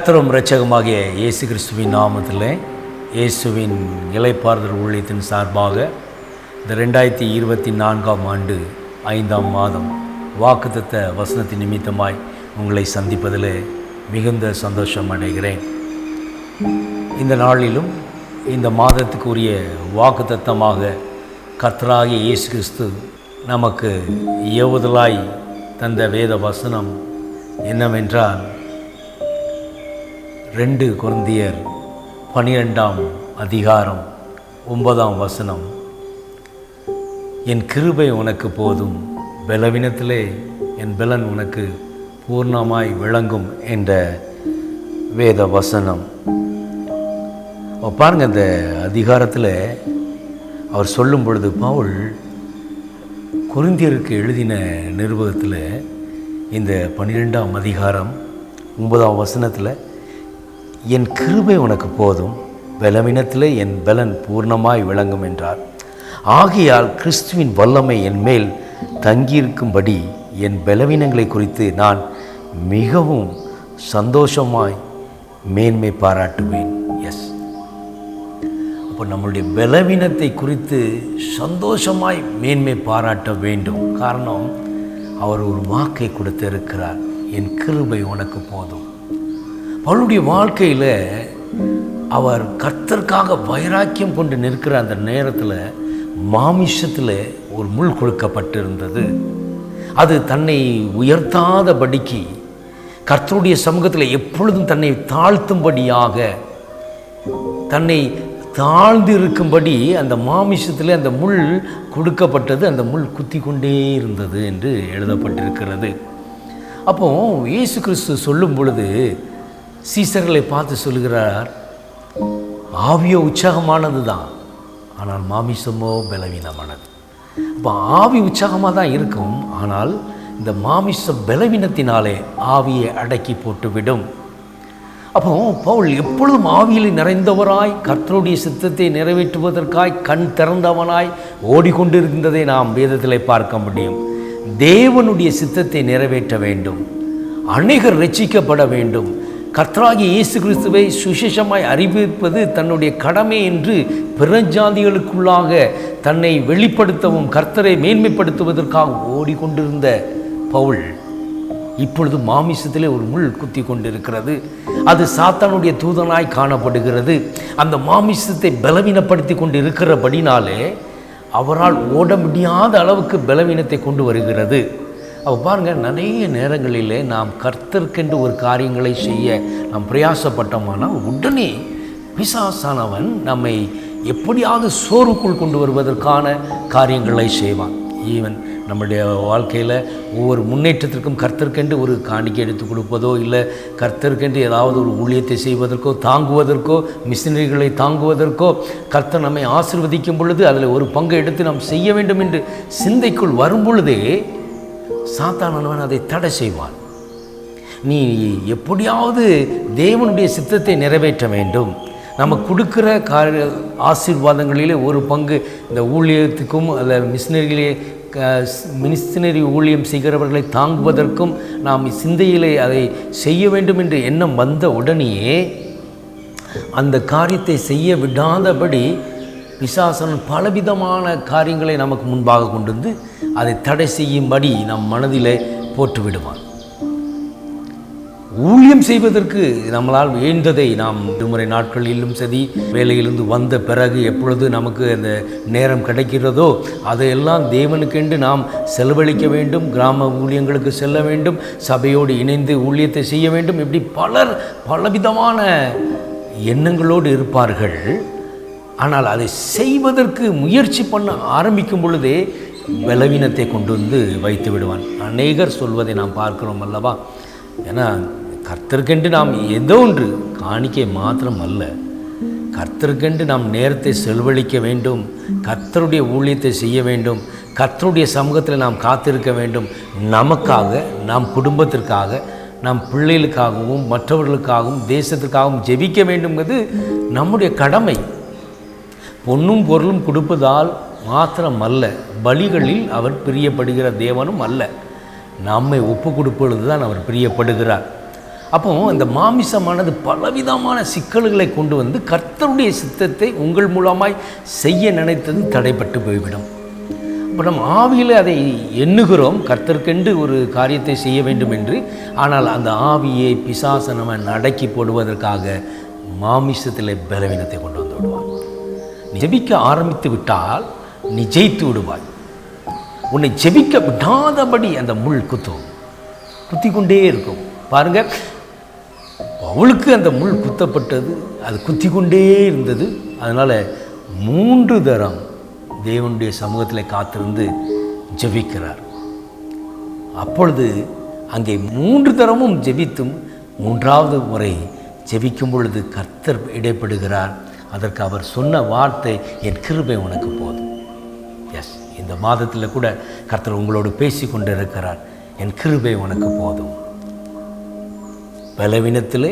கர்த்தரும் இரட்சகமாகிய இயேசு கிறிஸ்துவின் நாமத்தில் இயேசுவின் இலைப்பாறுதல் ஊழியத்தின் சார்பாக இந்த ரெண்டாயிரத்தி இருபத்தி நான்காம் ஆண்டு ஐந்தாம் மாதம் வாக்குத்தத்த வசனத்தின் நிமித்தமாய் உங்களை சந்திப்பதில் மிகுந்த சந்தோஷம் அடைகிறேன். இந்த நாளிலும் இந்த மாதத்துக்குரிய வாக்குத்தத்தமாக கர்த்தராகிய இயேசு கிறிஸ்து நமக்கு ஏவுதலாய் தந்த வேத வசனம் என்னவென்றால் ரெண்டு குருந்தியர் பனிரெண்டாம் அதிகாரம் ஒன்பதாம் வசனம். என் கிருபை உனக்கு போதும் பலவீனத்திலே என் பலன் உனக்கு பூர்ணமாய் விளங்கும் என்ற வேத வசனம் பாருங்க இந்த அதிகாரத்தில் அவர் சொல்லும் பொழுது பவுல் குருந்தியருக்கு எழுதின நிருபகத்தில் இந்த பன்னிரெண்டாம் அதிகாரம் ஒன்பதாம் வசனத்தில் என் கிருபை உனக்கு போதும் பலவீனத்தில் என் பலன் பூர்ணமாய் விளங்கும் என்றார். ஆகையால் கிறிஸ்துவின் வல்லமை என் மேல் தங்கியிருக்கும்படி என் பலவீனங்களை குறித்து நான் மிகவும் சந்தோஷமாய் மேன்மை பாராட்டுவேன். எஸ் அப்போ நம்மளுடைய பலவீனத்தை குறித்து சந்தோஷமாய் மேன்மை பாராட்ட வேண்டும். காரணம் அவர் ஒரு வாக்கை கொடுத்திருக்கிறார். என் கிருபை உனக்கு போதும். பவுலுடைய வாழ்க்கையில் அவர் கர்த்தருக்காக வைராக்கியம் கொண்டு நிற்கிற அந்த நேரத்தில் மாமிஷத்தில் ஒரு முள் கொடுக்கப்பட்டிருந்தது அது தன்னை உயர்த்தாதபடிக்கு கர்த்தருடைய சமூகத்தில் எப்பொழுதும் தன்னை தாழ்த்தும்படியாக தன்னை தாழ்ந்து இருக்கும்படி அந்த மாமிசத்தில் அந்த முள் கொடுக்கப்பட்டது அந்த முள் குத்தி கொண்டே இருந்தது என்று எழுதப்பட்டிருக்கிறது. அப்போ இயேசு கிறிஸ்து சொல்லும் பொழுது சீசர்களை பார்த்து சொல்கிறார் ஆவியோ உற்சாகமானது தான் ஆனால் மாமிசமோ பலவீனமானது. இப்போ ஆவி உற்சாகமாக தான் இருக்கும் ஆனால் இந்த மாமிச பலவீனத்தினாலே ஆவியை அடக்கி போட்டுவிடும். அப்போ பவுல் எப்பொழுதும் ஆவியில் நிறைந்தவராய் கர்த்தருடைய சித்தத்தை நிறைவேற்றுவதற்காய் கண் திறந்தவனாய் ஓடிக்கொண்டிருந்ததை நாம் வேதத்தில் பார்க்க முடியும். தேவனுடைய சித்தத்தை நிறைவேற்ற வேண்டும். அநேகர் ரட்சிக்கப்பட வேண்டும். கர்த்தராகி இயேசு கிறிஸ்துவை சுசேஷமாய் அறிவிப்பது தன்னுடைய கடமை என்று பிறஜாதிகளுக்குள்ளாக தன்னை வெளிப்படுத்தவும் கர்த்தரை மேன்மைப்படுத்துவதற்காக ஓடிக்கொண்டிருந்த பவுல் இப்பொழுது மாமிசத்திலே ஒரு முள் குத்தி கொண்டிருக்கிறது. அது சாத்தானுடைய தூதனாய் காணப்படுகிறது. அந்த மாமிசத்தை பலவீனப்படுத்தி கொண்டு இருக்கிறபடினாலே அவரால் ஓட முடியாத அளவுக்கு பலவீனத்தை கொண்டு வருகிறது. அப்போ பாருங்கள் நிறைய நேரங்களிலே நாம் கர்த்தர்க்கென்று ஒரு காரியங்களை செய்ய நாம் பிரயாசப்பட்டோமானால் உடனே பிசாசானவன் நம்மை எப்படியாவது சோர்வுக்குள் கொண்டு வருவதற்கான காரியங்களை செய்வான். ஈவன் நம்முடைய வாழ்க்கையில் ஒவ்வொரு முன்னேற்றத்திற்கும் கர்த்தர்க்கென்று ஒரு காணிக்கை எடுத்து கொடுப்பதோ இல்லை கர்த்தர்க்கென்று ஏதாவது ஒரு ஊழியத்தை செய்வதற்கோ தாங்குவதற்கோ மிஷினரிகளை தாங்குவதற்கோ கர்த்தர் நம்மை ஆசிர்வதிக்கும் பொழுது அதில் ஒரு பங்கை எடுத்து நாம் செய்ய வேண்டும் என்று சிந்தைக்குள் வரும் பொழுதே சாத்தானவன் அதை தடை செய்வான். நீ எப்படியாவது தேவனுடைய சித்தத்தை நிறைவேற்ற வேண்டும். நம்ம கொடுக்குற காரிய ஆசீர்வாதங்களிலே ஒரு பங்கு இந்த ஊழியத்துக்கும் அல்ல மிஷினரிகளே மினிஸ்தினரி ஊழியம் செய்கிறவர்களை தாங்குவதற்கும் நாம் சிந்தையிலே அதை செய்ய வேண்டும் என்று எண்ணம் வந்த உடனேயே அந்த காரியத்தை செய்ய விடாதபடி பிசாசன் பலவிதமான காரியங்களை நமக்கு முன்பாக கொண்டு வந்து அதை தடை செய்யும்படி நம் மனதிலே போட்டு விடுவான் ஊழியம் செய்வதற்கு நம்மளால் வேண்டதை நாம் விடுமுறை நாட்களிலும் சரி வேலையிலிருந்து வந்த பிறகு எப்பொழுது நமக்கு அந்த நேரம் கிடைக்கிறதோ அதையெல்லாம் தேவனுக்கென்று நாம் செலவழிக்க வேண்டும் கிராம ஊழியங்களுக்கு செல்ல வேண்டும் சபையோடு இணைந்து ஊழியத்தை செய்ய வேண்டும். இப்படி பலர் பலவிதமான எண்ணங்களோடு இருப்பார்கள். ஆனால் அதை செய்வதற்கு முயற்சி பண்ண ஆரம்பிக்கும் பொழுதே பலவீனத்தை கொண்டு வந்து வைத்து விடுவான். அநேகர் சொல்வதை நாம் பார்க்கிறோம் அல்லவா? ஏன்னா கர்த்தர்கென்று நாம் ஏதோ ஒன்று காணிக்கை மாத்திரம் அல்ல கர்த்தர்கென்று நாம் நேரத்தை செலவழிக்க வேண்டும். கர்த்தருடைய ஊழியத்தை செய்ய வேண்டும். கர்த்தருடைய சமூகத்தில் நாம் காத்திருக்க வேண்டும். நமக்காக நம் குடும்பத்திற்காக நம் பிள்ளைகளுக்காகவும் மற்றவர்களுக்காகவும் தேசத்திற்காகவும் ஜெபிக்க வேண்டும்ங்கிறது நம்முடைய கடமை. பொன்னும் பொருளும் கொடுப்பதால் மாத்திரம் அல்ல பலிகளில் அவர் பிரியப்படுகிற தேவனும் அல்ல. நம்மை ஒப்பு கொடுப்பொழுது தான் அவர் பிரியப்படுகிறார். அப்போ இந்த மாமிசமானது பலவிதமான சிக்கல்களை கொண்டு வந்து கர்த்தருடைய சித்தத்தை உங்கள் மூலமாய் செய்ய நினைத்தது தடைப்பட்டு போய்விடும். இப்போ நம்ம ஆவியில் அதை எண்ணுகிறோம் கர்த்தருக்கென்று ஒரு காரியத்தை செய்ய வேண்டும் என்று. ஆனால் அந்த ஆவியை பிசாசனமன் அடக்கி போடுவதற்காக மாமிசத்தில் பலவீனத்தை கொண்டு வந்து விடுவான் ஜெபிக்க ஆரம்பித்து விட்டால் நீ ஜெயித்து விடுவாய். உன்னை ஜெபிக்க விடாதபடி அந்த முள் குத்தும். குத்தி கொண்டே இருக்கும். பாருங்க அவளுக்கு அந்த முள் குத்தப்பட்டது அது குத்தி கொண்டே இருந்தது. அதனால் மூன்று தரம் தேவனுடைய சமூகத்தில் காத்திருந்து ஜெபிக்கிறார். அப்பொழுது அங்கே மூன்று தரமும் ஜெபித்தும் மூன்றாவது முறை ஜெபிக்கும் பொழுது கர்த்தர் இடைப்படுகிறார். அதற்கு அவர் சொன்ன வார்த்தை என் கிருபை உனக்கு போதும். எஸ் இந்த மாதத்தில் கூட கர்த்தர் உங்களோடு பேசி கொண்டு இருக்கிறார் என் கிருபை உனக்கு போதும். பலவீனத்திலே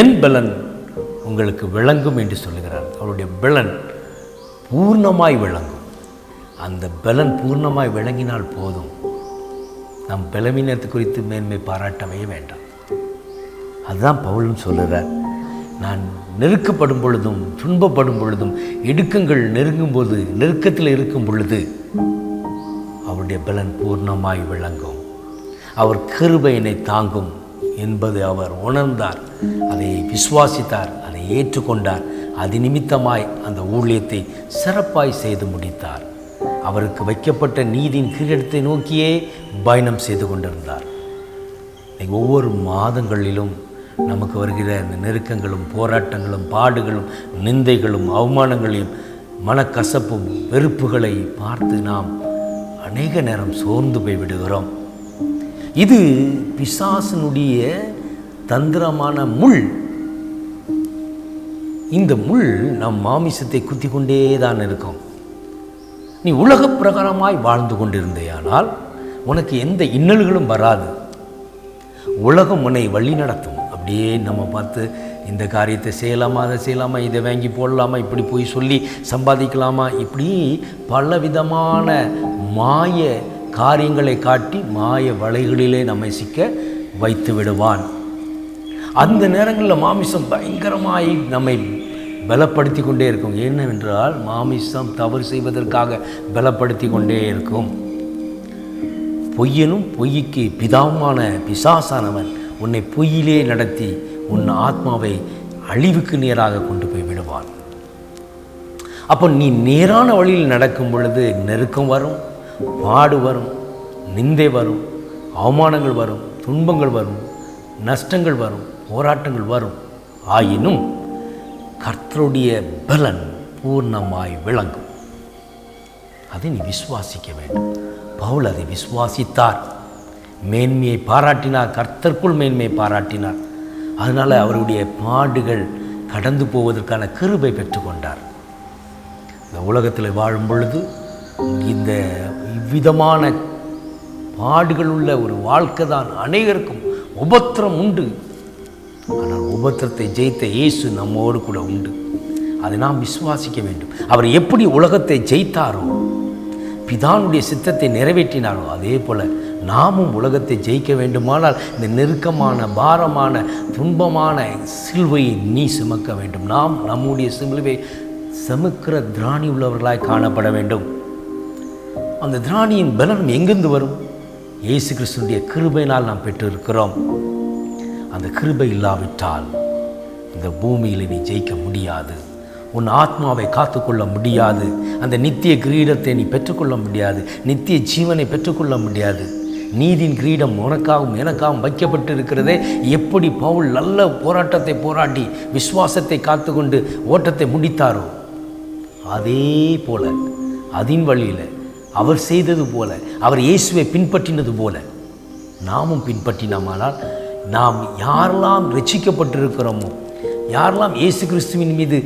என் பலன் உங்களுக்கு விளங்கும் என்று சொல்லுகிறார். அவருடைய பலன் பூர்ணமாய் விளங்கும். அந்த பலன் பூர்ணமாய் விளங்கினால் போதும். நம் பலவீனத்தை குறித்து மேன்மை பாராட்டவே வேண்டாம். அதுதான் பவுலும் சொல்லுகிறார் நான் நெருக்கப்படும் பொழுதும் துன்பப்படும் பொழுதும் இடுக்கங்கள் நெருங்கும் போது நெருக்கத்தில் இருக்கும் பொழுது அவருடைய பலன் பூர்ணமாய் விளங்கும். அவர் கிருபையினை தாங்கும் என்பது அவர் உணர்ந்தார். அதை விசுவாசித்தார் அதை ஏற்றுக்கொண்டார். அது நிமித்தமாய் அந்த ஊழியத்தை சிறப்பாய் செய்து முடித்தார். அவருக்கு வைக்கப்பட்ட நீதியின் கிரீடத்தை நோக்கியே பயணம் செய்து கொண்டிருந்தார். ஒவ்வொரு மாதங்களிலும் நமக்கு வருகிற இந்த நெருக்கங்களும் போராட்டங்களும் பாடுகளும் நிந்தைகளும் அவமானங்களையும் மனக்கசப்பும் வெறுப்புகளை பார்த்து நாம் அநேக நேரம் சோர்ந்து போய் விடுகிறோம். இது பிசாசனுடைய தந்திரமான முள். இந்த முள் நம் மாமிசத்தை குத்தி கொண்டே தான் இருக்கும். நீ உலக பிரகாரமாய் வாழ்ந்து கொண்டிருந்தேயானால் உனக்கு எந்த இன்னல்களும் வராது. உலகம் உன்னை வழி நடத்தும். அப்படியே நம்ம பார்த்து இந்த காரியத்தை செய்யலாமா அதை செய்யலாமா இதை வாங்கி போடலாமா இப்படி போய் சொல்லி சம்பாதிக்கலாமா இப்படி பல விதமான மாய காரியங்களை காட்டி மாய வலைகளிலே நம்மை சிக்க வைத்து விடுவான். அந்த நேரங்களில் மாமிசம் பயங்கரமாய் நம்மை பலப்படுத்தி கொண்டே இருக்கும். என்னவென்றால் மாமிசம் தவறு செய்வதற்காக பலப்படுத்தி கொண்டே இருக்கும். பொய்யனும் பொய்க்கு பிதாவுமான பிசாசானவன் உன்னை பொய்யிலே நடத்தி உன் ஆத்மாவை அழிவுக்கு நேராக கொண்டு போய் விடுவான் அப்போ நீ நேரான வழியில் நடக்கும் பொழுது நெருக்கம் வரும் பாடு வரும் நிந்தை வரும் அவமானங்கள் வரும் துன்பங்கள் வரும் நஷ்டங்கள் வரும் போராட்டங்கள் வரும். ஆயினும் கர்த்தருடைய பலன் பூர்ணமாய் விளங்கும். அதை நீ விசுவாசிக்க வேண்டும். பவுல் அதை விசுவாசித்தார். மேன்மையை பாராட்டினார் கர்த்தர்க்குள் மேன்மையை பாராட்டினார். அதனால் அவருடைய பாடுகள் கடந்து போவதற்கான கிருபை பெற்றுக்கொண்டார். இந்த உலகத்தில் வாழும் பொழுது இந்த இவ்விதமான பாடுகள் உள்ள ஒரு வாழ்க்கை தான் அனைவருக்கும் உபத்திரம் உண்டு. ஆனால் உபத்திரத்தை ஜெயித்த இயேசு நம்மோடு கூட உண்டு. அதை நாம் விசுவாசிக்க வேண்டும். அவர் எப்படி உலகத்தை ஜெயித்தாரோ பிதானுடைய சித்தத்தை நிறைவேற்றினாரோ அதே போல் நாமும் உலகத்தை ஜெயிக்க வேண்டுமானால் இந்த நெருக்கமான பாரமான துன்பமான சிலுவையை நீ சுமக்க வேண்டும். நாம் நம்முடைய சிலுவை சுமக்கிற திராணி உள்ளவர்களாய் காணப்பட வேண்டும். அந்த திராணியின் பலனம் எங்கிருந்து வரும்? இயேசு கிறிஸ்துடைய கிருபையினால் நாம் பெற்றிருக்கிறோம். அந்த கிருபை இல்லாவிட்டால் இந்த பூமியில் நீ ஜெயிக்க முடியாது. உன் ஆத்மாவை காத்துக்கொள்ள முடியாது. அந்த நித்திய கிரீடத்தை நீ பெற்றுக்கொள்ள முடியாது. நித்திய ஜீவனை பெற்றுக்கொள்ள முடியாது. நீதியின் கிரீடம் உனக்காகவும் எனக்காகவும் வைக்கப்பட்டு இருக்கிறதே எப்படி பவுல் நல்ல போராட்டத்தை போராடி விசுவாசத்தை காத்துக்கொண்டு ஓட்டத்தை முடித்தாரோ? அதே போல அதின் வழியில் அவர் செய்தது போல அவர் இயேசுவை பின்பற்றினது போல நாமும் பின்பற்றினோமானால் நாம் யாரெல்லாம் ரட்சிக்கப்பட்டிருக்கிறோமோ யாரெல்லாம் இயேசு கிறிஸ்துவின் மீது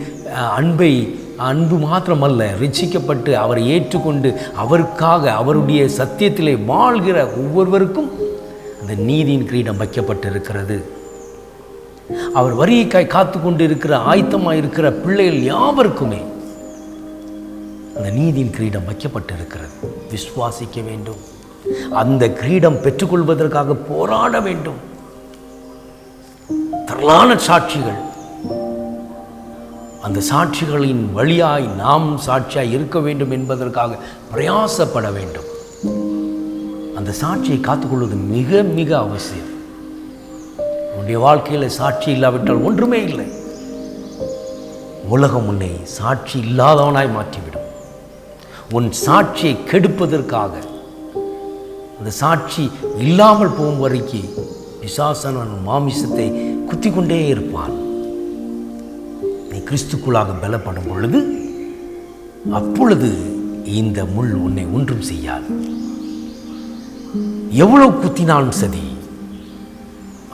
அன்பை அன்பு மாத்திரமல்ல ரிச்சிக்கப்பட்டு அவரை ஏற்றுக்கொண்டு அவருக்காக அவருடைய சத்தியத்திலே வாழ்கிற ஒவ்வொருவருக்கும் அந்த நீதியின் கிரீடம் வைக்கப்பட்டிருக்கிறது. அவர் வரியை காத்து கொண்டு இருக்கிற ஆயத்தமாக இருக்கிற பிள்ளைகள் யாவருக்குமே அந்த நீதியின் கிரீடம் வைக்கப்பட்டிருக்கிறது. விசுவாசிக்க வேண்டும். அந்த கிரீடம் பெற்றுக்கொள்வதற்காக போராட வேண்டும். திரளான சாட்சிகள் அந்த சாட்சிகளின் வழியாய் நாம் சாட்சியாக இருக்க வேண்டும் என்பதற்காக பிரயாசப்பட வேண்டும். அந்த சாட்சியை காத்துக்கொள்வது மிக மிக அவசியம். உன்னுடைய வாழ்க்கையில் சாட்சி இல்லாவிட்டால் ஒன்றுமே இல்லை. உலகம் உன்னை சாட்சி இல்லாதவனாய் மாற்றிவிடும். உன் சாட்சியை கெடுப்பதற்காக அந்த சாட்சி இல்லாமல் போகும் வரைக்கும் பிசாசனன் மாமிசத்தை குத்தி கொண்டே இருப்பான். கிறிஸ்துக்குள்ளாக பலப்படும் பொழுது அப்பொழுது இந்த முள் உன்னை ஒன்றும் செய்யாது. எவ்வளவு குத்தினாலும் சரி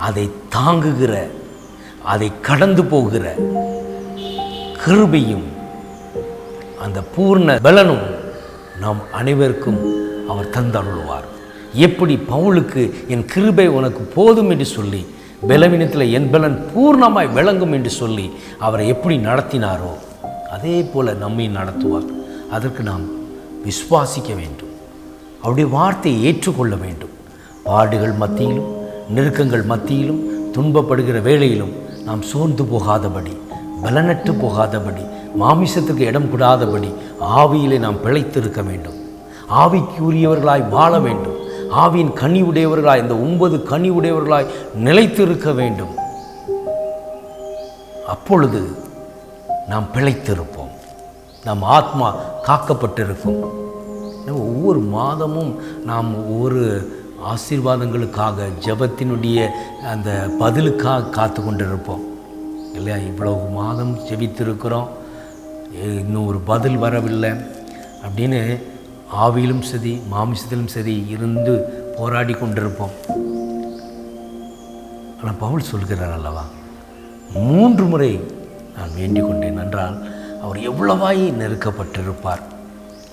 அதை தாங்குகிற அதை கடந்து போகிற கிருபையும் அந்த பூர்ண பலனும் நாம் அனைவருக்கும் அவர் தந்தருள்வார். எப்படி பவுலுக்கு என் கிருபை உனக்கு போதும் என்று சொல்லி பலவீனத்தில் என் பலன் பூர்ணமாய் விளங்கும் என்று சொல்லி அவரை எப்படி நடத்தினாரோ அதே போல் நம்மை நடத்துவார். அதற்கு நாம் விசுவாசிக்க வேண்டும். அவருடைய வார்த்தையை ஏற்றுக்கொள்ள வேண்டும். பாடுகள் மத்தியிலும் நெருக்கங்கள் மத்தியிலும் துன்பப்படுகிற வேளையிலும் நாம் சோர்ந்து போகாதபடி பலனற்று போகாதபடி மாமிசத்துக்கு இடம் கூடாதபடி ஆவியிலே நாம் பிழைத்திருக்க வேண்டும். ஆவிக்குரியவர்களாய் வாழ வேண்டும். ஆவியின் கனி உடையவர்களாய் இந்த ஒன்பது கனி உடையவர்களாய் நிலைத்திருக்க வேண்டும். அப்பொழுது நாம் பிழைத்திருப்போம். நம் ஆத்மா காக்கப்பட்டிருக்கும். ஒவ்வொரு மாதமும் நாம் ஒவ்வொரு ஆசீர்வாதங்களுக்காக ஜெபத்தினுடைய அந்த பதிலுக்காக காத்து கொண்டிருப்போம். இல்லையா? இவ்வளவு மாதம் ஜெபித்திருக்கிறோம். இன்னும் ஒரு பதில் வரவில்லை. அப்படின்னு ஆவியிலும் சரி மாமிசத்திலும் சரி இருந்து போராடி கொண்டிருப்போம். ஆனால் பவுல் சொல்கிறார் அல்லவா மூன்று முறை நான் வேண்டிக் கொண்டேன் என்றால் அவர் எவ்வளவாய் நெருக்கப்பட்டிருப்பார்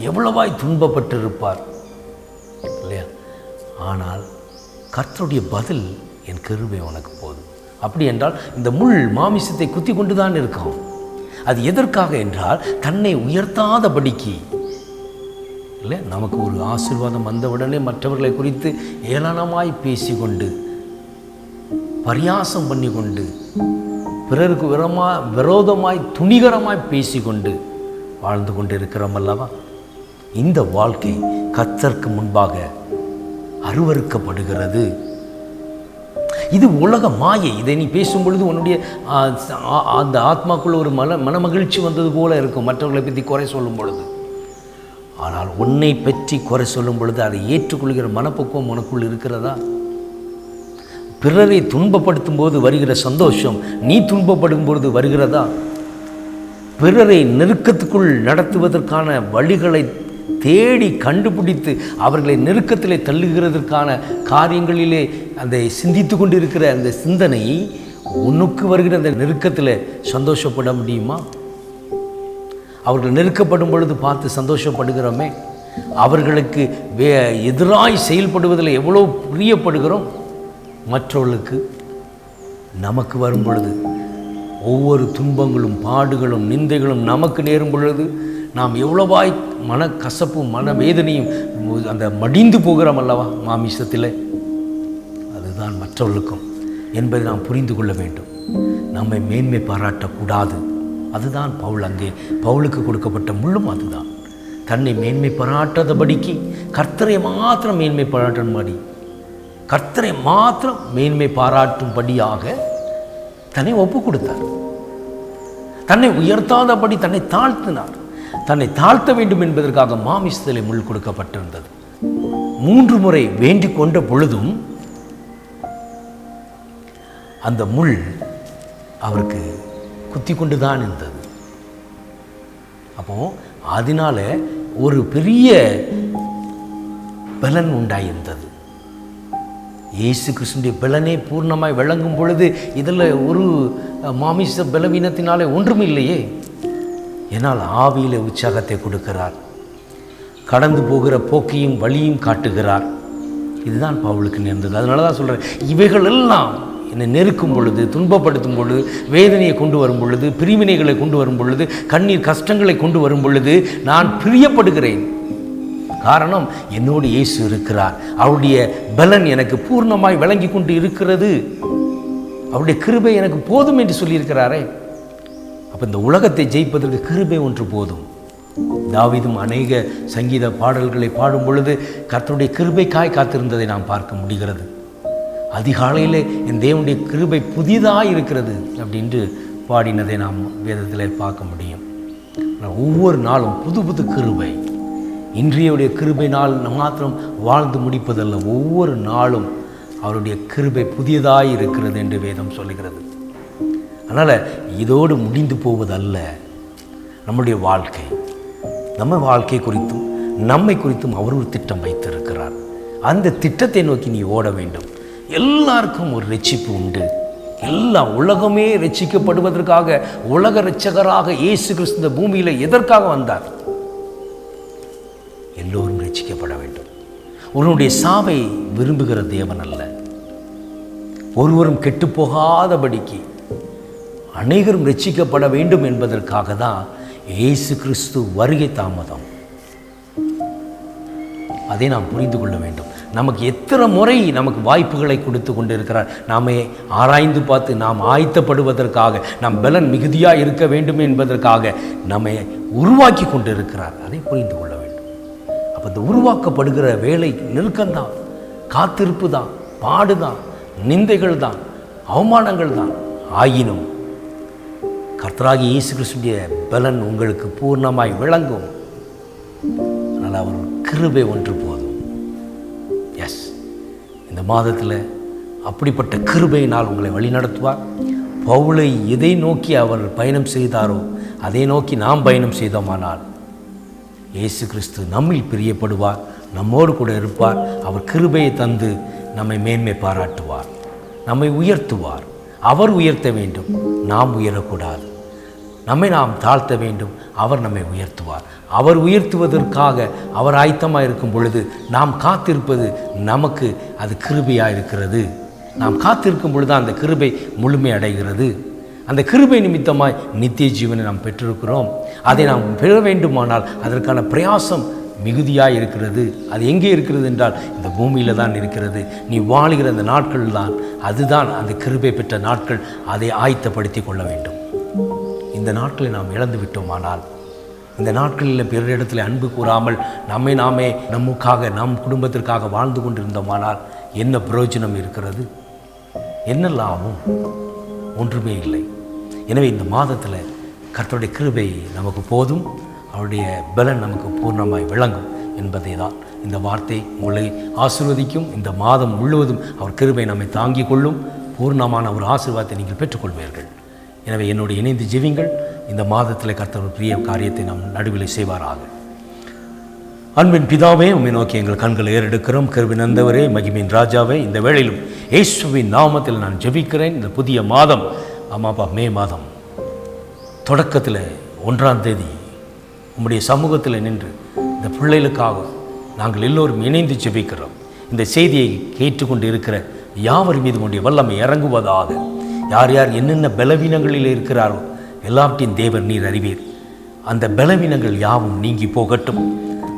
எவ்வளவாய் துன்பப்பட்டிருப்பார். இல்லையா? ஆனால் கர்த்தருடைய பதில் என் கருவை உனக்கு போதும். அப்படி என்றால் இந்த முள் மாமிசத்தை குத்தி கொண்டு தான் இருக்கும். அது எதற்காக என்றால் தன்னை உயர்த்தாதபடிக்கு. இல்லை? நமக்கு ஒரு ஆசீர்வாதம் வந்தவுடனே மற்றவர்களை குறித்து ஏளனமாய் பேசிக்கொண்டு பரியாசம் பண்ணி கொண்டு பிறருக்கு விரமா விரோதமாய் துணிகரமாய் பேசிக்கொண்டு வாழ்ந்து கொண்டு இருக்கிறோம் அல்லவா? இந்த வாழ்க்கை கத்தற்கு முன்பாக அருவறுக்கப்படுகிறது இது உலக மாயை. இதை நீ பேசும் பொழுது உன்னுடைய அந்த ஆத்மாக்குள்ள ஒரு மன மனமகிழ்ச்சி வந்தது போல இருக்கும். மற்றவர்களை பற்றி குறை சொல்லும் பொழுது. ஆனால் உன்னை பற்றி குறை சொல்லும் பொழுது அதை ஏற்றுக்கொள்கிற மனப்பக்குவம் உனக்குள் இருக்கிறதா? பிறரை துன்பப்படுத்தும் போது வருகிற சந்தோஷம் நீ துன்பப்படும் பொழுது வருகிறதா? பிறரை நெருக்கத்துக்குள் நடத்துவதற்கான வழிகளை தேடி கண்டுபிடித்து அவர்களை நெருக்கத்திலே தள்ளுகிறதற்கான காரியங்களிலே அந்த சிந்தித்து கொண்டிருக்கிற அந்த சிந்தனை உனக்கு வருகிற அந்த நெருக்கத்தில் சந்தோஷப்பட முடியுமா? அவர்கள் நெருக்கப்படும் பொழுது பார்த்து சந்தோஷப்படுகிறோமே. அவர்களுக்கு வே எதிராய் செயல்படுவதில் எவ்வளோ பிரியப்படுகிறோம். மற்றவர்களுக்கு நமக்கு வரும் பொழுது ஒவ்வொரு துன்பங்களும் பாடுகளும் நிந்தைகளும் நமக்கு நேரும் பொழுது நாம் எவ்வளவாய் மன கசப்பும் மன வேதனையும் அந்த மடிந்து போகிறோம் அல்லவா மாமிசத்தில். அதுதான் மற்றவர்களுக்கும் என்பதை நாம் புரிந்து கொள்ள வேண்டும். நம்மை மேன்மை பாராட்டக்கூடாது. அதுதான் பவுல் அங்கே பவுலுக்கு கொடுக்கப்பட்ட முள்ளும் அதுதான். தன்னை மேன்மை பாராட்டாதபடிக்கு கர்த்தரை மாத்திரம் மேன்மை பாராட்டும்படி. கர்த்தரை மாத்திரம் மேன்மை பாராட்டும்படியாக தன்னை ஒப்பு கொடுத்தார் தன்னை உயர்த்தாதபடி தன்னை தாழ்த்தினார். தன்னை தாழ்த்த வேண்டும் என்பதற்காக மாமிசத்திலே முள் கொடுக்கப்பட்டிருந்தது. மூன்று முறை வேண்டிக் கொண்ட பொழுதும் அந்த முள் அவருக்கு குத்தி கொண்டு தான் இருந்தது. அப்போ அதனால ஒரு பெரிய பலன் உண்டாயிருந்தது. இயேசு கிறிஸ்துடைய பலனே பூர்ணமாய் விளங்கும் பொழுது இதில் ஒரு மாமிச பலவீனத்தினாலே ஒன்றும் இல்லையே என்னால் ஆவியில் உற்சாகத்தை கொடுக்கிறார். கடந்து போகிற போக்கையும் வழியும் காட்டுகிறார். இதுதான் பவுலுக்கு நேர்ந்தது. அதனால தான் சொல்கிறேன் இவைகள் எல்லாம் என்னை நெருக்கும் பொழுது துன்பப்படுத்தும் பொழுது வேதனையை கொண்டு வரும் பொழுது பிரிவினைகளை கொண்டு வரும் பொழுது கண்ணீர் கஷ்டங்களை கொண்டு வரும் பொழுது நான் பிரியப்படுகிறேன். காரணம் என்னோடு இயேசு இருக்கிறார். அவருடைய பலன் எனக்கு பூர்ணமாய் விளங்கி கொண்டு இருக்கிறது. அவருடைய கிருபை எனக்கு போதும் என்று சொல்லியிருக்கிறாரே. அப்போ இந்த உலகத்தை ஜெயிப்பதற்கு கிருபை ஒன்று போதும். தாவிதும் அநேக சங்கீத பாடல்களை பாடும் பொழுது கர்த்தருடைய கிருபைக்காய் காத்திருந்ததை நாம் பார்க்க முடிகிறது. அதிகாலையில் என் தேவனுடைய கிருபை புதிதாக இருக்கிறது அப்படின்ட்டு பாடினதை நாம் வேதத்தில் பார்க்க முடியும். ஒவ்வொரு நாளும் புது புது கிருபை. இன்றையுடைய கிருபை நாள் மாத்திரம் வாழ்ந்து முடிப்பதல்ல ஒவ்வொரு நாளும் அவருடைய கிருபை புதியதாக இருக்கிறது என்று வேதம் சொல்லுகிறது. அதனால் இதோடு முடிந்து போவதல்ல நம்முடைய வாழ்க்கை. நம்ம வாழ்க்கை குறித்தும் நம்மை குறித்தும் அவர் ஒரு திட்டம் வைத்திருக்கிறார். அந்த திட்டத்தை நோக்கி நீ ஓட வேண்டும். எல்லாருக்கும் ஒரு ரட்சிப்பு உண்டு. எல்லா உலகமே ரட்சிக்கப்படுவதற்காக உலக ரட்சகராக இயேசு கிறிஸ்து இந்த பூமியில் எதற்காக வந்தார்? எல்லோரும் ரட்சிக்கப்பட வேண்டும். உன்னுடைய சாவை விரும்புகிற தேவன் அல்ல. ஒருவரும் கெட்டுப்போகாதபடிக்கு போகாதபடிக்கு அநேகரும் ரட்சிக்கப்பட வேண்டும் என்பதற்காக தான் இயேசு கிறிஸ்து வருகை தாமதம். அதை நாம் புரிந்து கொள்ள வேண்டும். நமக்கு எத்தனை முறை நமக்கு வாய்ப்புகளை கொடுத்து கொண்டிருக்கிறார். நாமே ஆராய்ந்து பார்த்து நாம் ஆயத்தப்படுவதற்காக நாம் பலன் மிகுதியாக இருக்க வேண்டும் என்பதற்காக நம்மை உருவாக்கி கொண்டிருக்கிறார். அதை புரிந்து கொள்ள வேண்டும். அப்போ இந்த உருவாக்கப்படுகிற வேலை நெருக்கம்தான் காத்திருப்பு தான் பாடுதான் நிந்தைகள் தான் அவமானங்கள் தான் ஆயினும் கர்த்தராகி இயேசு கிறிஸ்துடைய பலன் உங்களுக்கு பூர்ணமாய் விளங்கும். அதனால் அவர் கிருபை ஒன்று போதும். இந்த மாதத்தில் அப்படிப்பட்ட கிருபையினால் உங்களை வழிநடத்துவார் பவுளை எதை நோக்கி அவர் பயணம் செய்தாரோ அதை நோக்கி நாம் பயணம் செய்தோமானால் இயேசு கிறிஸ்து நம்மில் பிரியப்படுவார் நம்மோடு கூட இருப்பார். அவர் கிருபையை தந்து நம்மை மேன்மை பாராட்டுவார் நம்மை உயர்த்துவார். அவர் உயர்த்த வேண்டும் நாம் உயரக்கூடாது. நம்மை நாம் தாழ்த்த வேண்டும். அவர் நம்மை உயர்த்துவார். அவர் உயர்த்துவதற்காக அவர் ஆயத்தமாக இருக்கும் பொழுது நாம் காத்திருப்பது நமக்கு அது கிருபையாக இருக்கிறது. நாம் காத்திருக்கும் பொழுது அந்த கிருபை முழுமை அடைகிறது. அந்த கிருபை நிமித்தமாய் நித்திய ஜீவனை நாம் பெற்றிருக்கிறோம். அதை நாம் பெற வேண்டுமானால் அதற்கான பிரயாசம் மிகுதியாக இருக்கிறது. அது எங்கே இருக்கிறது என்றால் இந்த பூமியில் தான் இருக்கிறது. நீ வாழுகிற அந்த நாட்கள் தான் அதுதான் அந்த கிருபை பெற்ற நாட்கள். அதை ஆயத்தப்படுத்தி கொள்ள வேண்டும். இந்த நாட்களை நாம் இழந்து விட்டோமானால் இந்த நாட்களில் பிறரிடத்தில் அன்பு கூறாமல் நம்மை நாமே நமக்காக நம் குடும்பத்திற்காக வாழ்ந்து கொண்டிருந்தோமானால் என்ன பிரயோஜனம் இருக்கிறது? என்ன லாபம்? ஒன்றுமே இல்லை. எனவே இந்த மாதத்தில் கர்த்தருடைய கிருபை நமக்கு போதும் அவருடைய பலன் நமக்கு பூர்ணமாய் விளங்கும் என்பதை தான் இந்த வார்த்தை உங்களை ஆசிர்வதிக்கும். இந்த மாதம் முழுவதும் அவர் கிருபை நம்மை தாங்கிக் கொள்ளும். பூர்ணமான ஒரு ஆசீர்வாதத்தை நீங்கள் பெற்றுக்கொள்வீர்கள். எனவே என்னோடு இணைந்து ஜீவிங்கள் இந்த மாதத்தில் கர்த்தர் ஒரு பிரிய காரியத்தை நாம் நடுவில் செய்வாராக. அன்பின் பிதாவே உம்மை நோக்கி எங்கள் கண்களை ஏறெடுக்கிறோம். கருவி நந்தவரே மகிமின் ராஜாவே இந்த வேளையிலும் இயேசுவின் நாமத்தில் நான் ஜெபிக்கிறேன். இந்த புதிய மாதம் ஆமாப்பா மே மாதம் தொடக்கத்தில் ஒன்றாம் தேதி உம்முடைய சமூகத்தில் நின்று இந்த பிள்ளைகளுக்காக நாங்கள் எல்லோரும் இணைந்து ஜெபிக்கிறோம். இந்த செய்தியை கேட்டுக்கொண்டு இருக்கிற யாவர் மீது உடைய வல்லமை இறங்குவதாக யார் யார் என்னென்ன பலவீனங்களில் இருக்கிறாரோ எல்லாவற்றையும் தேவன் நீர் அறிவீர். அந்த பலவீனங்கள் யாவும் நீங்கி போகட்டும்.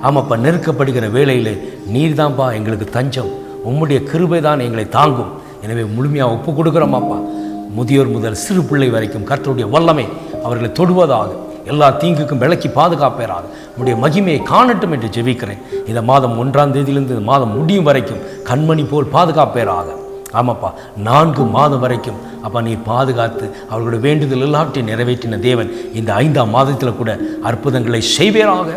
ஆமாப்பா நெருக்கப்படுகிற வேளையில் நீர்தான்ப்பா எங்களுக்கு தஞ்சம். உம்முடைய கிருபை தான் எங்களை தாங்கும். எனவே முழுமையாக ஒப்பு கொடுக்குறோமாப்பா. முதியோர் முதல் சிறு பிள்ளை வரைக்கும் கர்த்தருடைய வல்லமை அவர்களை தொடுவதாக எல்லா தீங்குக்கும் விலக்கி பாதுகாப்பேராக உடைய மகிமையை காணட்டும் என்று ஜெபிக்கிறேன். இந்த மாதம் ஒன்றாம் தேதியிலிருந்து இந்த மாதம் முடியும் வரைக்கும் கண்மணி போல் பாதுகாப்பேராக ஆமாப்பா நான்கு மாதம் வரைக்கும். அப்பா நீ பாதுகாத்து அவர்களுடைய வேண்டுதல் எல்லாவற்றையும் நிறைவேற்றின தேவன் இந்த ஐந்தாம் மாதத்தில் கூட அற்புதங்களை செய்வேராக.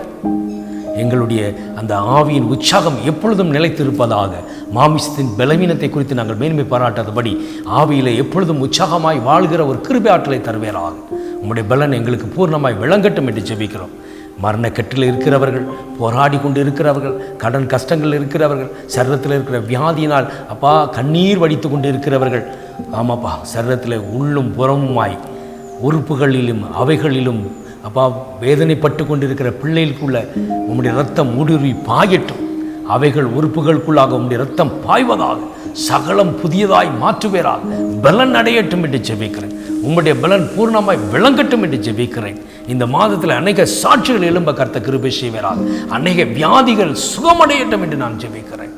எங்களுடைய அந்த ஆவியின் உற்சாகம் எப்பொழுதும் நிலைத்திருப்பதாக மாமிசத்தின் பலவீனத்தை குறித்து நாங்கள் மேன்மை பாராட்டாதபடி ஆவியில் எப்பொழுதும் உற்சாகமாய் வாழ்கிற ஒரு கிருபை ஆற்றலை தருவேராக. உங்களுடைய பலன் எங்களுக்கு பூர்ணமாய் விளங்கட்டும் என்று ஜெபிக்கிறோம். மரணக்கட்டில் இருக்கிறவர்கள் போராடி கொண்டு இருக்கிறவர்கள் கடன் கஷ்டங்கள் இருக்கிறவர்கள் சரீரத்தில் இருக்கிற வியாதியினால் அப்பா கண்ணீர் வடித்து கொண்டு இருக்கிறவர்கள் ஆமாப்பா சரீரத்தில் உள்ளும் புறமுமாய் உறுப்புகளிலும் அவைகளிலும் அப்பா வேதனைப்பட்டு கொண்டிருக்கிற பிள்ளைகளுக்குள்ள உம்முடைய ரத்தம் ஊடுருவி பாயட்டும். அவைகள் உறுப்புகளுக்குள்ளாக உம்முடைய ரத்தம் பாய்வதாக சகலம் புதியதாய் மாற்றுவேராக பலன் அடையட்டும் என்று ஜெபிக்கிறேன். உம்முடைய பலன் பூர்ணமாய் விளங்கட்டும் என்று ஜெபிக்கிறேன். இந்த மாதத்தில் அநேக சாட்சிகள் எழும்ப கர்த்த கிருபை செய்வேராக. அநேக வியாதிகள் சுகமடையட்டும் என்று நான் ஜெபிக்கிறேன்.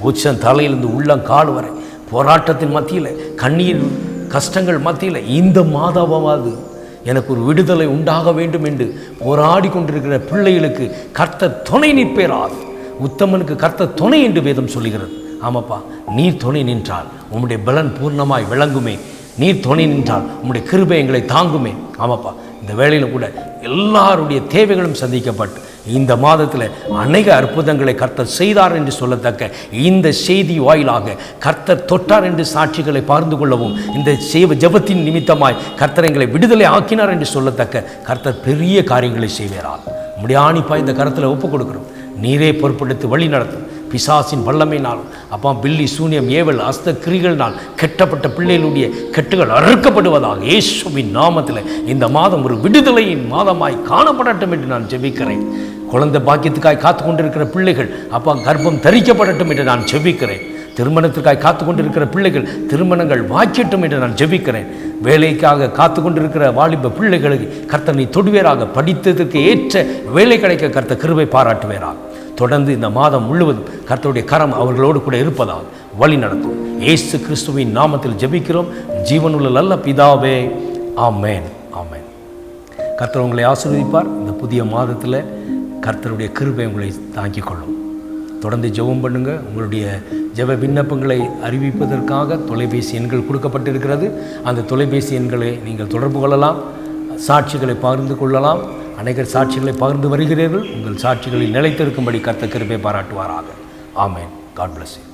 உச்சம் தலையிலிருந்து உள்ளம் கால் வரை போராட்டத்தின் மத்தியில் கண்ணீர் கஷ்டங்கள் மத்தியில் இந்த மாதமாவது எனக்கு ஒரு விடுதலை உண்டாக வேண்டும் என்று போராடி கொண்டிருக்கிற பிள்ளைகளுக்கு கர்த்த துணை நிற்பேராது உத்தமனுக்கு கர்த்த துணை என்று வேதம் சொல்லுகிறது. ஆமாப்பா நீர் துணை நின்றால் உம்முடைய பலன் பூர்ணமாய் விளங்குமே. நீர் துணை நின்றால் உம்முடைய கிருபை எங்களை தாங்குமே. ஆமாப்பா இந்த வேலையில் கூட எல்லாருடைய தேவைகளும் சந்திக்கப்பட்டு இந்த மாதத்தில் அநேக அற்புதங்களை கர்த்தர் செய்தார் என்று சொல்லத்தக்க இந்த செய்தி வாயிலாக கர்த்தர் தொட்டார் என்று சாட்சிகளை பகிர்ந்து கொள்ளவும் இந்த சேவ ஜபத்தின் நிமித்தமாய் கர்த்தர் எங்களை விடுதலை ஆக்கினார் என்று சொல்லத்தக்க கர்த்தர் பெரிய காரியங்களை செய்வாரால். முடியாணிப்பா இந்த கருத்தில் ஒப்புக் கொடுக்கிறோம். நீரே பொறுப்படுத்தி வழி நடத்தும். பிசாசின் வல்லமையினால் அப்பா பில்லி சூனியம் ஏவல் அஸ்த கிரிகள்னால் கெட்டப்பட்ட பிள்ளைகளுடைய கெட்டுகள் அறுக்கப்படுவதாக இயேசுவின் நாமத்தில் இந்த மாதம் ஒரு விடுதலையின் மாதமாய் காணப்படட்டும் என்று நான் ஜெபிக்கிறேன். குழந்தை பாக்கியத்துக்காய் காத்து கொண்டிருக்கிற பிள்ளைகள் அப்பா கர்ப்பம் தரிக்கப்படட்டும் என்று நான் ஜெபிக்கிறேன். திருமணத்திற்காய் காத்து கொண்டிருக்கிற பிள்ளைகள் திருமணங்கள் வாய்க்கட்டும் என்று நான் ஜெபிக்கிறேன். வேலைக்காக காத்து கொண்டிருக்கிற வாலிப பிள்ளைகளுக்கு கர்த்தனை தொடுவேராக படித்ததற்கு ஏற்ற வேலை கிடைக்க கர்த்த கிருவை பாராட்டுவேராக. தொடர்ந்து இந்த மாதம் முழுவதும் கர்த்தருடைய கரம் அவர்களோடு கூட இருப்பதால் வழி நடத்தும். இயேசு கிறிஸ்துவின் நாமத்தில் ஜெபிக்கிறோம். ஜீவனுள்ள நல்ல பிதாவே ஆமேன் ஆமேன். கர்த்தர் உங்களை ஆசீர்வதிப்பார். இந்த புதிய மாதத்தில் கர்த்தருடைய கிருபை உங்களை தாங்கிக் கொள்ளும். தொடர்ந்து ஜெபம் பண்ணுங்கள் உங்களுடைய ஜெப விண்ணப்பங்களை அறிவிப்பதற்காக தொலைபேசி எண்கள் கொடுக்கப்பட்டிருக்கிறது. அந்த தொலைபேசி எண்களை நீங்கள் தொடர்பு கொள்ளலாம். சாட்சிகளை பகிர்ந்து கொள்ளலாம். அநேகர் சாட்சிகளை பகிர்ந்து வருகிறீர்கள். உங்கள் சாட்சிகளில் நிலைத்திருக்கும்படி கர்த்த கிருப்பை பாராட்டுவாராக. ஆமேன். காட் பிளஸ் யூ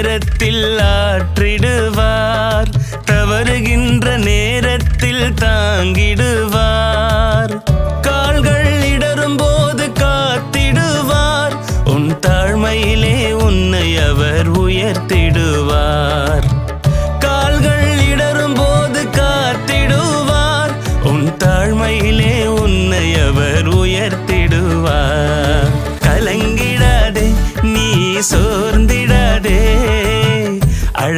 நேரத்தில் ஆற்றிடுவார். தவறுகின்ற நேரத்தில் தாங்கிடுவார்.